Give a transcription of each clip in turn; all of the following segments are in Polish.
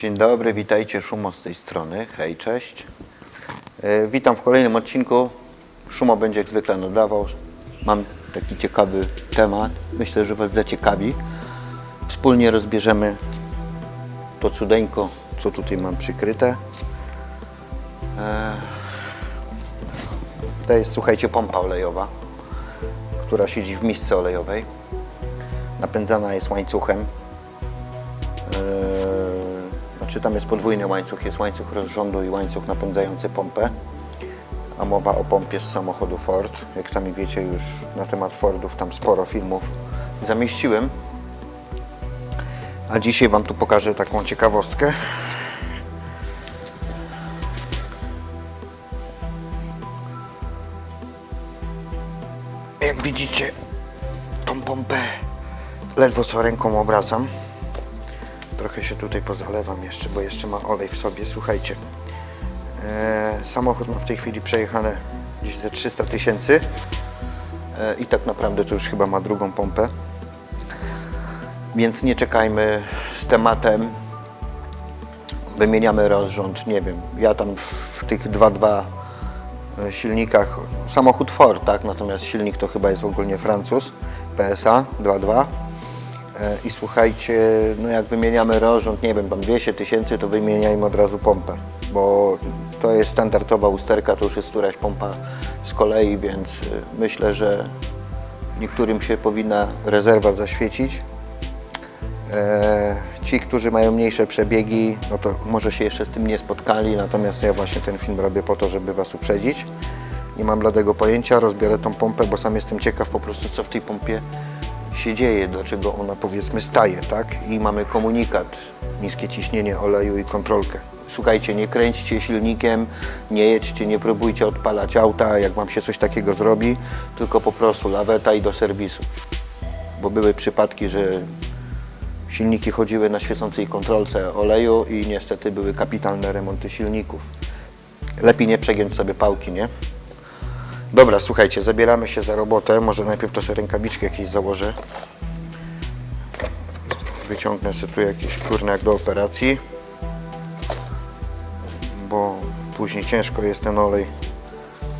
Dzień dobry, witajcie, Szumo z tej strony. Hej, cześć. E, Witam w kolejnym odcinku. Szumo będzie jak zwykle nadawał. Mam taki ciekawy temat. Myślę, że Was zaciekawi. Wspólnie rozbierzemy to cudeńko, co tutaj mam przykryte. E, To jest, słuchajcie, pompa olejowa, która siedzi w misce olejowej. Napędzana jest łańcuchem. Eee, Znaczy tam jest podwójny łańcuch, jest łańcuch rozrządu i łańcuch napędzający pompę. A mowa o pompie z samochodu Ford. Jak sami wiecie już na temat Fordów tam sporo filmów zamieściłem. A dzisiaj Wam tu pokażę taką ciekawostkę. Jak widzicie, tą pompę ledwo co ręką obracam. Trochę się tutaj pozalewam jeszcze, bo jeszcze ma olej w sobie. Słuchajcie, e, samochód ma w tej chwili przejechane gdzieś ze 300 tysięcy e, i tak naprawdę to już chyba ma drugą pompę. Więc nie czekajmy z tematem. Wymieniamy rozrząd, nie wiem, ja tam w tych 2.2 e, silnikach, samochód Ford, tak, natomiast silnik to chyba jest ogólnie Francuz, PSA 2.2. E, I słuchajcie, no jak wymieniamy rozrząd, nie wiem, tam 200 tysięcy, to wymieniajmy od razu pompę, bo to jest standardowa usterka, to już jest któraś pompa z kolei, więc y, myślę, że niektórym się powinna rezerwa zaświecić. E, Ci, którzy mają mniejsze przebiegi, no to może się jeszcze z tym nie spotkali, natomiast ja właśnie ten film robię po to, żeby Was uprzedzić. Nie mam bladego pojęcia, rozbiorę tą pompę, bo sam jestem ciekaw po prostu, co w tej pompie się dzieje, do czego ona powiedzmy staje, tak? I mamy komunikat, niskie ciśnienie oleju i kontrolkę. Słuchajcie, nie kręćcie silnikiem, nie jedźcie, nie próbujcie odpalać auta, jak Wam się coś takiego zrobi, tylko po prostu laweta i do serwisu. Bo były przypadki, że silniki chodziły na świecącej kontrolce oleju i niestety były kapitalne remonty silników. Lepiej nie przegiąć sobie pałki, nie? Dobra, słuchajcie, zabieramy się za robotę. Może najpierw to sobie rękawiczki jakieś założę. Wyciągnę sobie tu jakieś kurne jak do operacji. Bo później ciężko jest ten olej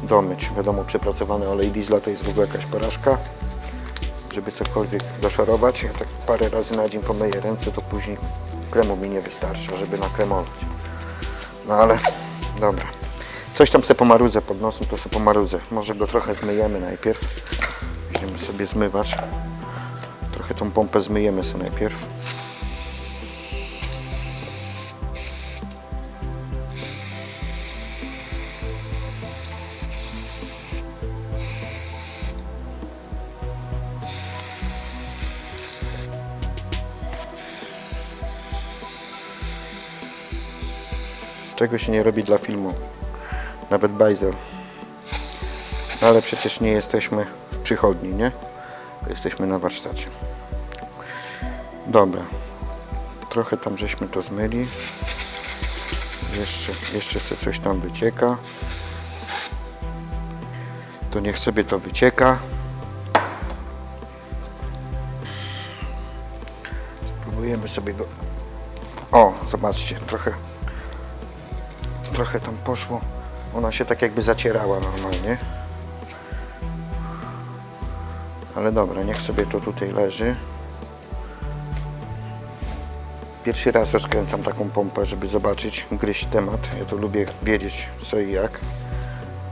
domyć. Wiadomo, przepracowany olej diesla to jest w ogóle jakaś porażka. Żeby cokolwiek doszorować, ja tak parę razy na dzień pomyję ręce, to później kremu mi nie wystarcza, żeby nakremować. No ale dobra. Coś tam se pomarudzę pod nosem, to se pomarudzę. Może go trochę zmyjemy najpierw. Weźmiemy sobie zmywacz. Trochę tą pompę zmyjemy sobie najpierw. Czego się nie robi dla filmu. Nawet bajzel. No ale przecież nie jesteśmy w przychodni, nie? Jesteśmy na warsztacie. Dobra. Trochę tam żeśmy to zmyli. Jeszcze, jeszcze sobie coś tam wycieka. To niech sobie to wycieka. Spróbujemy sobie go... O, zobaczcie, trochę trochę tam poszło. Ona się tak jakby zacierała normalnie. Ale dobra, niech sobie to tutaj leży. Pierwszy raz rozkręcam taką pompę, żeby zobaczyć, gryźć temat. Ja to lubię wiedzieć co i jak.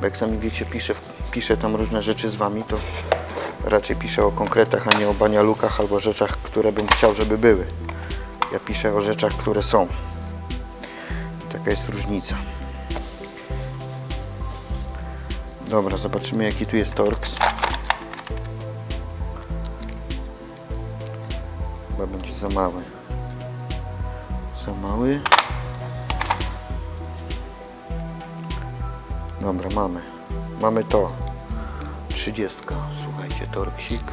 Bo jak sami wiecie, piszę, piszę tam różne rzeczy z Wami, to raczej piszę o konkretach, a nie o banialukach albo rzeczach, które bym chciał, żeby były. Ja piszę o rzeczach, które są. Taka jest różnica. Dobra, zobaczymy jaki tu jest torks. Chyba będzie za mały. Za mały. Dobra, mamy. Mamy to. 30. Słuchajcie, torksik.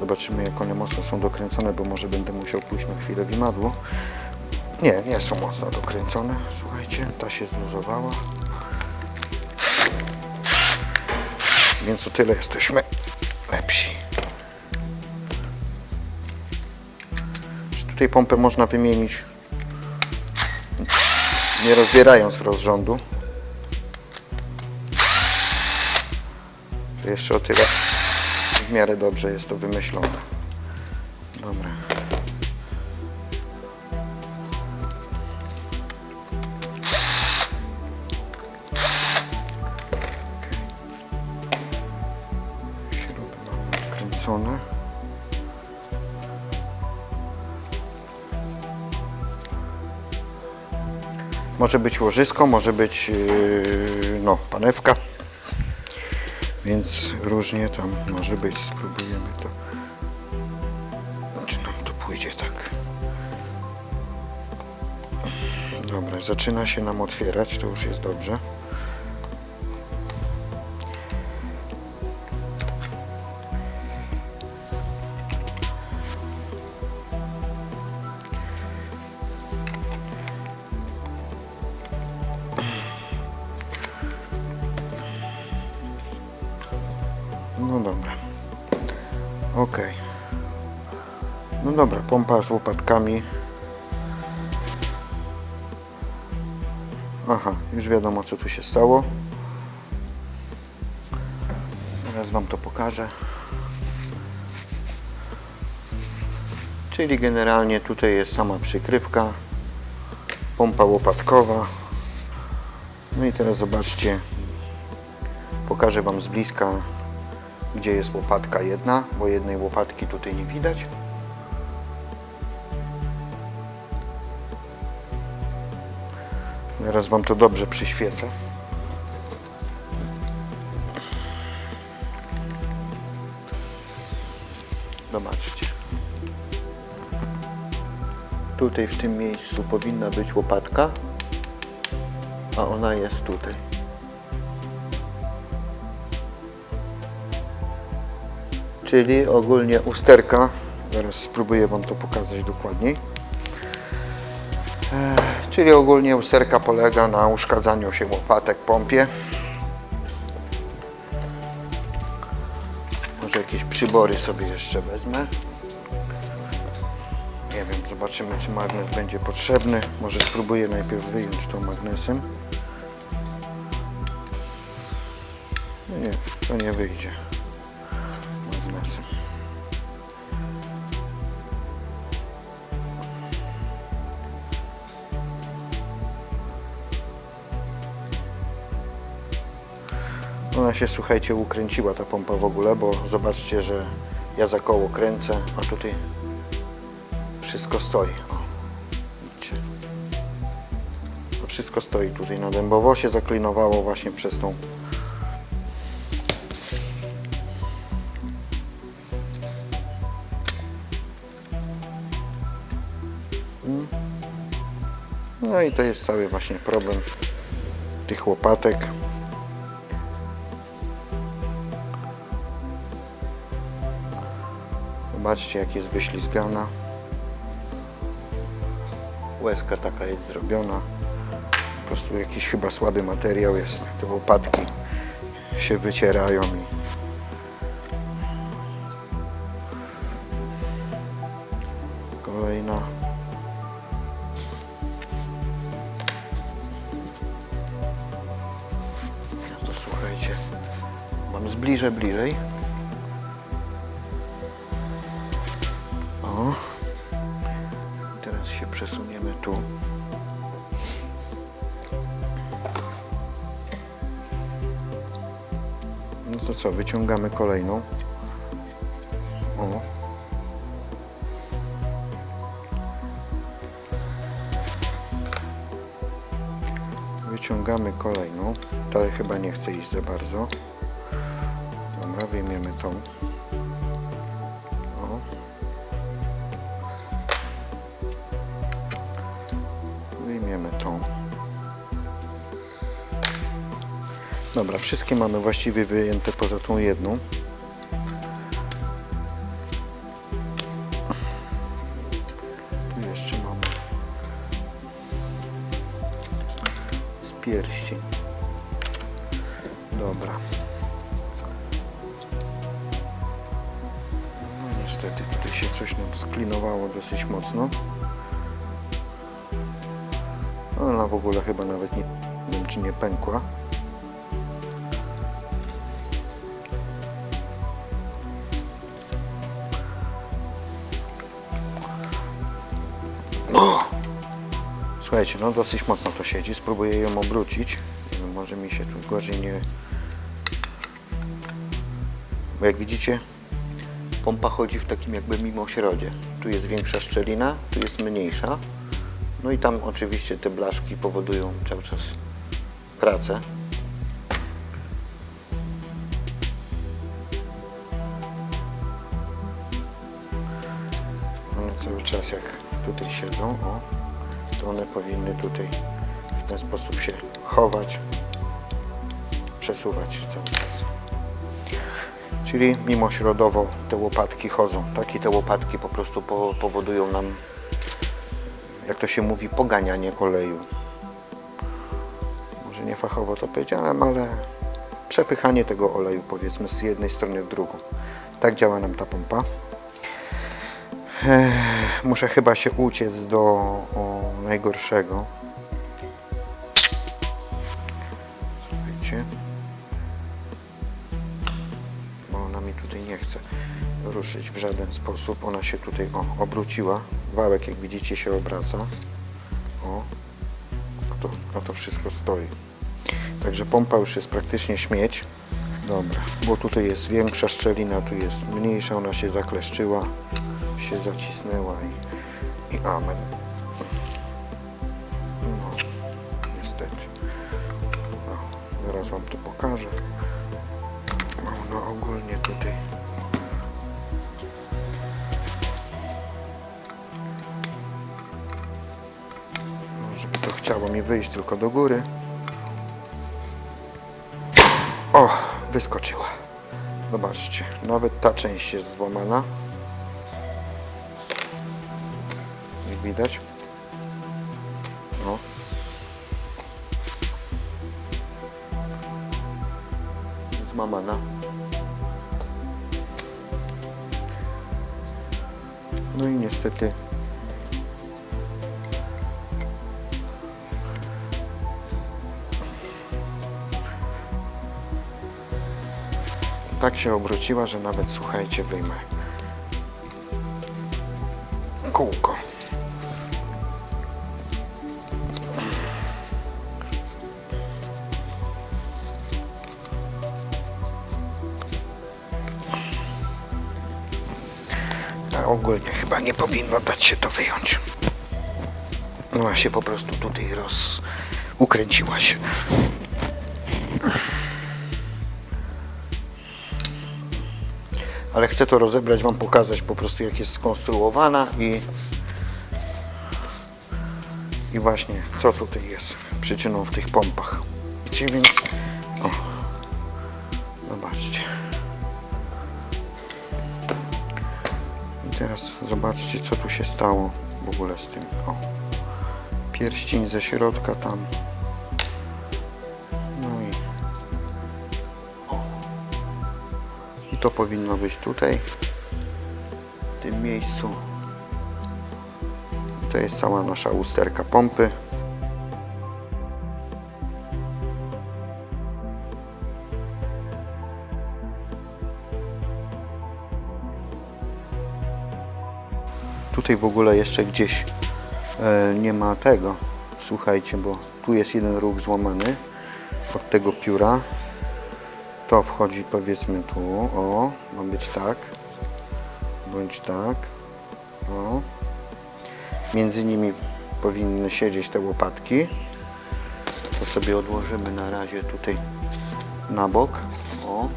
Zobaczymy jak one mocno są dokręcone, bo może będę musiał pójść na chwilę w imadło. Nie, nie są mocno dokręcone. Słuchajcie, ta się znuzowała. Więc o tyle jesteśmy lepsi. Tutaj pompę można wymienić nie rozbierając rozrządu. To jeszcze o tyle w miarę dobrze jest to wymyślone. Dobra. Może być łożysko, może być yy, no, panewka. Więc różnie tam może być. Spróbujemy to. Czy nam to pójdzie tak? Dobra, zaczyna się nam otwierać, to już jest dobrze. Pompa z łopatkami. Aha, już wiadomo co tu się stało. Teraz Wam to pokażę. Czyli generalnie tutaj jest sama przykrywka, pompa łopatkowa. No i teraz zobaczcie, pokażę Wam z bliska gdzie jest łopatka jedna, bo jednej łopatki tutaj nie widać. Teraz Wam to dobrze przyświecę. Zobaczcie. Tutaj w tym miejscu powinna być łopatka, a ona jest tutaj. czyli ogólnie usterka. Zaraz spróbuję Wam to pokazać dokładniej. Czyli ogólnie usterka polega na uszkadzaniu się łopatek pompie. Może jakieś przybory sobie jeszcze wezmę. Nie wiem, zobaczymy czy magnes będzie potrzebny. Może spróbuję najpierw wyjąć to magnesem. Nie, to nie wyjdzie magnesem. Ona się, słuchajcie, ukręciła ta pompa w ogóle, bo zobaczcie, że ja za koło kręcę, a tutaj wszystko stoi. O, widzicie? To wszystko stoi tutaj na dębowo, się zaklinowało właśnie przez tą No i to jest cały właśnie problem tych łopatek. Zobaczcie jak jest wyślizgana. Łezka taka jest zrobiona. Po prostu jakiś chyba słaby materiał jest. Te łopatki się wycierają kolejna. No to słuchajcie, mam zbliżę bliżej. O. Teraz się przesuniemy tu. No to co, wyciągamy kolejną. O. Wyciągamy kolejną. Ta chyba nie chce iść za bardzo. Dobra, wyjmiemy tą. Tą. Dobra, wszystkie mamy właściwie wyjęte poza tą jedną. Tu jeszcze mamy z pierścień. Dobra. No niestety tutaj się coś nam sklinowało dosyć mocno. Ogóle chyba nawet nie wiem, czy nie pękła. O! Słuchajcie, no dosyć mocno to siedzi. Spróbuję ją obrócić. Może mi się tu gorzej nie... Bo jak widzicie, pompa chodzi w takim jakby mimośrodzie. Tu jest większa szczelina, tu jest mniejsza. No i tam oczywiście te blaszki powodują cały czas pracę. One cały czas jak tutaj siedzą, o, to one powinny tutaj w ten sposób się chować, przesuwać cały czas. Czyli mimośrodowo te łopatki chodzą. Tak i te łopatki po prostu po, powodują nam, jak to się mówi, poganianie oleju. Może nie fachowo to powiedziałem, ale przepychanie tego oleju powiedzmy z jednej strony w drugą. Tak działa nam ta pompa. Ech, muszę chyba się uciec do o, najgorszego. Słuchajcie. Tutaj nie chce ruszyć w żaden sposób. Ona się tutaj o, obróciła. Wałek, jak widzicie, się obraca. O, a to, a to wszystko stoi. Także pompa już jest praktycznie śmieć. Dobra, bo tutaj jest większa szczelina, tu jest mniejsza, ona się zakleszczyła, się zacisnęła i, i amen. No, niestety. No, zaraz Wam to pokażę. Chciało mi wyjść tylko do góry. O, wyskoczyła. Zobaczcie, nawet ta część jest złamana. Jak widać. No. Złamana. No i niestety tak się obróciła, że nawet słuchajcie, wyjmę kółko. A ogólnie chyba nie powinno dać się to wyjąć. No a się po prostu tutaj roz... ukręciła się. Ale chcę to rozebrać, Wam pokazać po prostu jak jest skonstruowana i i właśnie co tutaj jest przyczyną w tych pompach. Widzicie więc? O, zobaczcie. I teraz zobaczcie co tu się stało w ogóle z tym. O, pierścień ze środka tam. To powinno być tutaj, w tym miejscu. To jest cała nasza usterka pompy. Tutaj w ogóle jeszcze gdzieś e, nie ma tego. Słuchajcie, bo tu jest jeden róg złamany od tego pióra. To wchodzi powiedzmy tu, o, ma być tak, bądź tak, o. Między nimi powinny siedzieć te łopatki. To sobie odłożymy na razie tutaj na bok, o.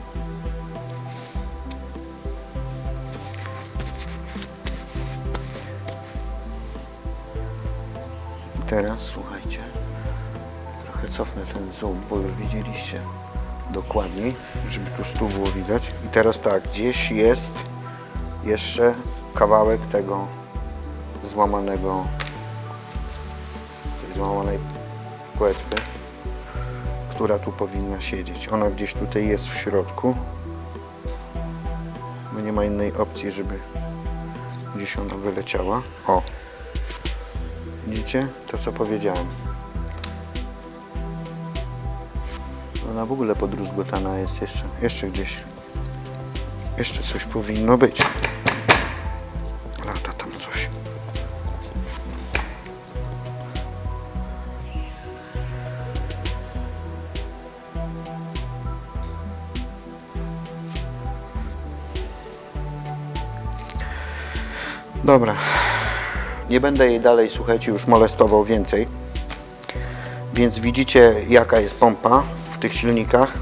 I teraz słuchajcie, trochę cofnę ten zoom, bo już widzieliście dokładniej, żeby tu stół było widać. I teraz tak, gdzieś jest jeszcze kawałek tego złamanego, tej złamanej płetwy, która tu powinna siedzieć. Ona gdzieś tutaj jest w środku, bo nie ma innej opcji, żeby gdzieś ona wyleciała. O! Widzicie? To co powiedziałem. Ona w ogóle podruzgotana jest jeszcze. Jeszcze gdzieś. Jeszcze coś powinno być. Lata tam coś. Dobra. Nie będę jej dalej, słuchajcie, już molestował więcej. Więc widzicie, jaka jest pompa tych silnikach.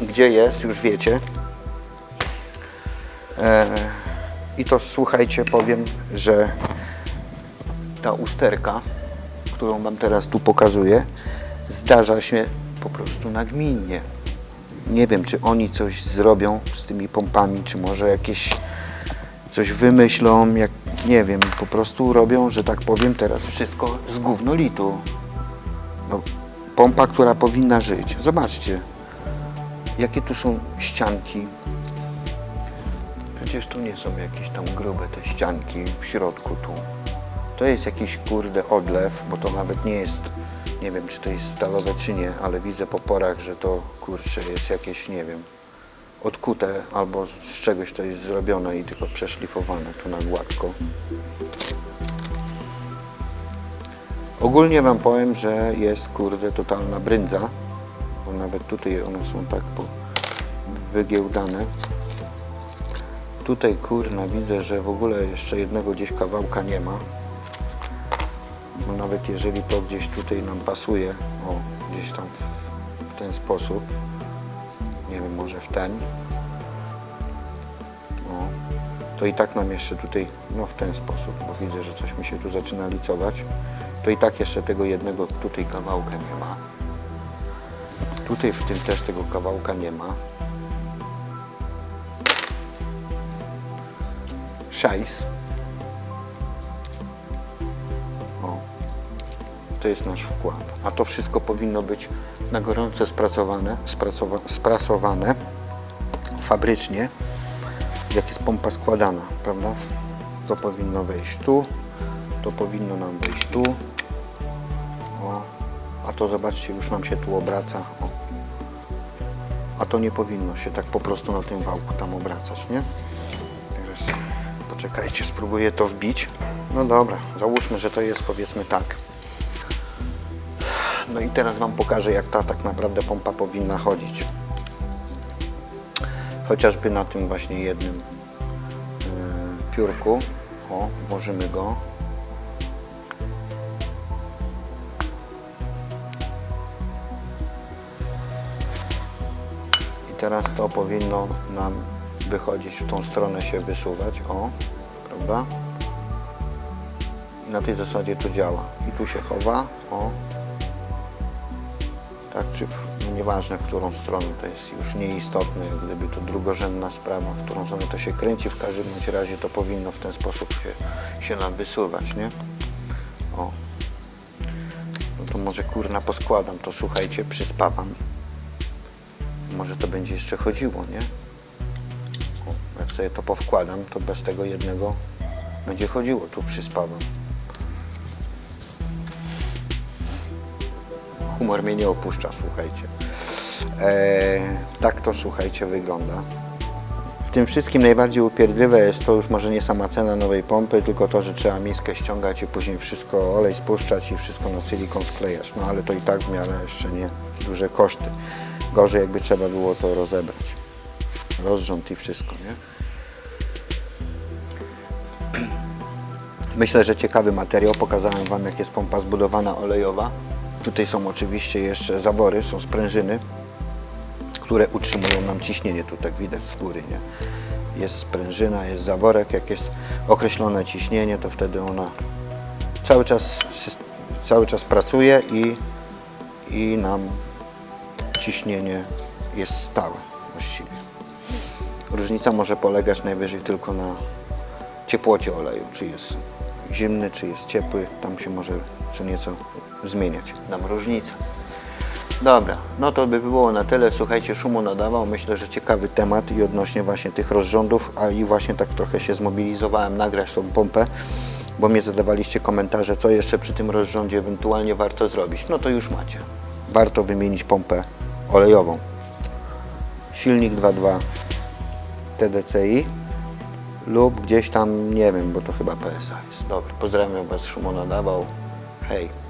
Gdzie jest, już wiecie. E, I to słuchajcie, powiem, że ta usterka, którą Wam teraz tu pokazuję, zdarza się po prostu nagminnie. Nie wiem, czy oni coś zrobią z tymi pompami, czy może jakieś coś wymyślą, jak nie wiem, po prostu robią, że tak powiem, teraz wszystko z gównolitu. No, pompa, która powinna żyć. Zobaczcie, jakie tu są ścianki. Przecież tu nie są jakieś tam grube te ścianki w środku tu. To jest jakiś kurde odlew, bo to nawet nie jest, nie wiem czy to jest stalowe czy nie, ale widzę po porach, że to kurczę jest jakieś, nie wiem, odkute albo z czegoś to jest zrobione i tylko przeszlifowane tu na gładko. Ogólnie Wam powiem, że jest kurde totalna brędza, bo nawet tutaj one są tak po wygiełdane. Tutaj kurna widzę, że w ogóle jeszcze jednego gdzieś kawałka nie ma. Bo nawet jeżeli to gdzieś tutaj nam pasuje, o gdzieś tam w, w ten sposób, nie wiem, może w ten, o, to i tak nam jeszcze tutaj, no w ten sposób, bo widzę, że coś mi się tu zaczyna licować, to i tak jeszcze tego jednego tutaj kawałka nie ma. Tutaj w tym też tego kawałka nie ma. Szajs. O. To jest nasz wkład. A to wszystko powinno być na gorąco spracowane, spracowa, sprasowane fabrycznie, jak jest pompa składana, prawda? To powinno wejść tu, to powinno nam wejść tu. To zobaczcie, już nam się tu obraca. O. A to nie powinno się tak po prostu na tym wałku tam obracać, nie? Teraz poczekajcie, spróbuję to wbić. No dobra, załóżmy, że to jest powiedzmy tak. No i teraz Wam pokażę, jak ta tak naprawdę pompa powinna chodzić. Chociażby na tym właśnie jednym yy, piórku. O, włożymy go. Teraz to powinno nam wychodzić w tą stronę się wysuwać. O, prawda? I na tej zasadzie to działa. I tu się chowa. O, tak, czy nieważne w którą stronę, to jest już nieistotne, jak gdyby to drugorzędna sprawa, w którą stronę to się kręci, w każdym razie to powinno w ten sposób się, się nam wysuwać, nie? O. No to może kurna poskładam, to słuchajcie, przyspawam. Może to będzie jeszcze chodziło, nie? O, jak sobie to powkładam, to bez tego jednego będzie chodziło, tu przyspawam. humor mnie nie opuszcza, słuchajcie. Eee, tak to, słuchajcie, wygląda. W tym wszystkim najbardziej upierdliwe jest to już może nie sama cena nowej pompy, tylko to, że trzeba miskę ściągać i później wszystko olej spuszczać i wszystko na silikon sklejać. No ale to i tak w miarę jeszcze nie duże koszty. Gorzej jakby trzeba było to rozebrać. Rozrząd i wszystko, nie? Myślę, że ciekawy materiał. Pokazałem Wam, jak jest pompa zbudowana olejowa. Tutaj są oczywiście jeszcze zawory, są sprężyny, które utrzymują nam ciśnienie. Tu tak widać z góry, nie? Jest sprężyna, jest zaworek. Jak jest określone ciśnienie, to wtedy ona cały czas, cały czas pracuje i, i nam ciśnienie jest stałe właściwie. Różnica może polegać najwyżej tylko na ciepłocie oleju, czy jest zimny, czy jest ciepły, tam się może co nieco zmieniać nam różnica. Dobra, no to by było na tyle. Słuchajcie, szumu nadawał. Myślę, że ciekawy temat i odnośnie właśnie tych rozrządów, a i właśnie tak trochę się zmobilizowałem nagrać tą pompę, bo mnie zadawaliście komentarze, co jeszcze przy tym rozrządzie ewentualnie warto zrobić. No to już macie. Warto wymienić pompę olejową. Silnik 2.2 TDCi lub gdzieś tam, nie wiem, bo to chyba PSA jest. Dobra, pozdrawiam Was, Szymon nadawał. Hej.